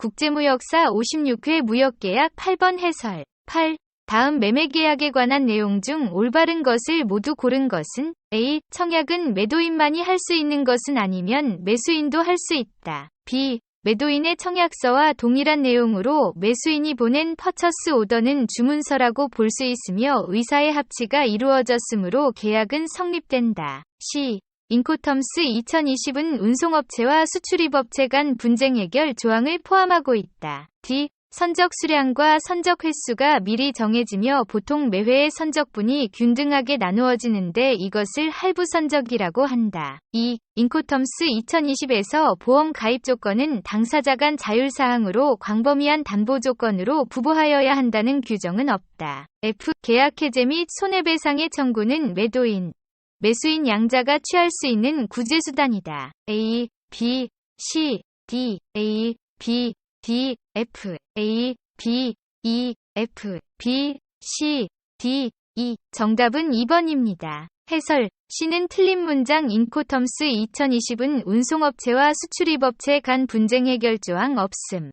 국제무역사 56회 무역계약 8번 해설 8. 다음 매매계약에 관한 내용 중 올바른 것을 모두 고른 것은 A. 청약은 매도인만이 할 수 있는 것은 아니면 매수인도 할 수 있다. B. 매도인의 청약서와 동일한 내용으로 매수인이 보낸 퍼처스 오더는 주문서라고 볼 수 있으며 의사의 합치가 이루어졌으므로 계약은 성립된다. C. 인코텀스 2020은 운송업체와 수출입업체 간 분쟁 해결 조항을 포함하고 있다. D. 선적 수량과 선적 횟수가 미리 정해지며 보통 매회의 선적분이 균등하게 나누어지는데 이것을 할부 선적이라고 한다. 2. 인코텀스 2020에서 보험 가입 조건은 당사자 간 자율 사항으로 광범위한 담보 조건으로 부보하여야 한다는 규정은 없다. F. 계약 해제 및 손해배상의 청구는 매도인, 매수인 양자가 취할 수 있는 구제수단이다. A, B, C, D, A, B, D, F, A, B, E, F, B, C, D, E. 정답은 2번입니다. 해설 C는 틀린 문장 인코텀스 2020은 운송업체와 수출입업체 간 분쟁 해결 조항 없음.